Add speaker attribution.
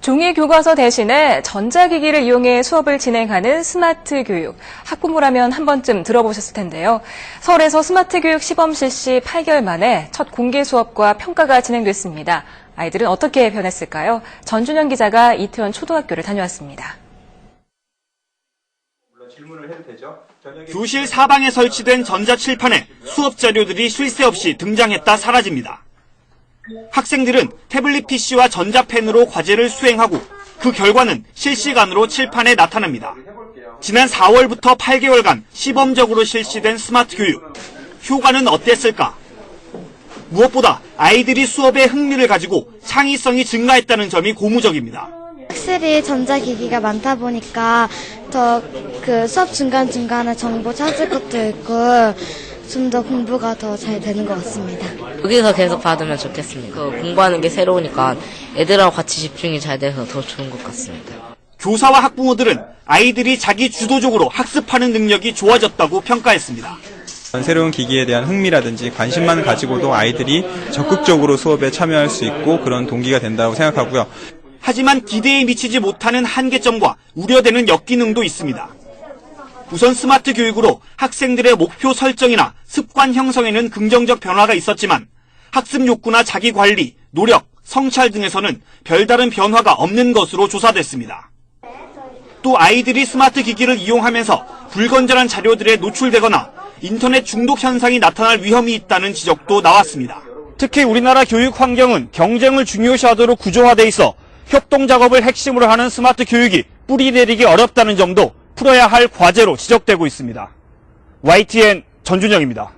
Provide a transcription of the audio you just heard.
Speaker 1: 종이 교과서 대신에 전자기기를 이용해 수업을 진행하는 스마트 교육. 학부모라면 한 번쯤 들어보셨을 텐데요. 서울에서 스마트 교육 시범 실시 8개월 만에 첫 공개 수업과 평가가 진행됐습니다. 아이들은 어떻게 변했을까요? 전준영 기자가 이태원 초등학교를 다녀왔습니다.
Speaker 2: 질문을 해도 되죠? 저녁에
Speaker 3: 교실 사방에 설치된 전자칠판에 수업 자료들이 쉴 새 없이 등장했다 사라집니다. 학생들은 태블릿 PC와 전자펜으로 과제를 수행하고 그 결과는 실시간으로 칠판에 나타납니다. 지난 4월부터 8개월간 시범적으로 실시된 스마트 교육. 효과는 어땠을까? 무엇보다 아이들이 수업에 흥미를 가지고 창의성이 증가했다는 점이 고무적입니다.
Speaker 4: 확실히 전자기기가 많다 보니까 더 그 수업 중간중간에 정보 찾을 것도 있고 좀 더 공부가 더 잘 되는 것 같습니다.
Speaker 5: 여기서 계속 받으면 좋겠습니다. 그 공부하는 게 새로우니까 애들하고 같이 집중이 잘 돼서 더 좋은 것 같습니다.
Speaker 3: 교사와 학부모들은 아이들이 자기 주도적으로 학습하는 능력이 좋아졌다고 평가했습니다.
Speaker 6: 새로운 기기에 대한 흥미라든지 관심만 가지고도 아이들이 적극적으로 수업에 참여할 수 있고 그런 동기가 된다고 생각하고요.
Speaker 3: 하지만 기대에 미치지 못하는 한계점과 우려되는 역기능도 있습니다. 우선 스마트 교육으로 학생들의 목표 설정이나 습관 형성에는 긍정적 변화가 있었지만 학습 욕구나 자기 관리, 노력, 성찰 등에서는 별다른 변화가 없는 것으로 조사됐습니다. 또 아이들이 스마트 기기를 이용하면서 불건전한 자료들에 노출되거나 인터넷 중독 현상이 나타날 위험이 있다는 지적도 나왔습니다. 특히 우리나라 교육 환경은 경쟁을 중요시하도록 구조화돼 있어 협동 작업을 핵심으로 하는 스마트 교육이 뿌리 내리기 어렵다는 점도 풀어야 할 과제로 지적되고 있습니다. YTN 전준영입니다.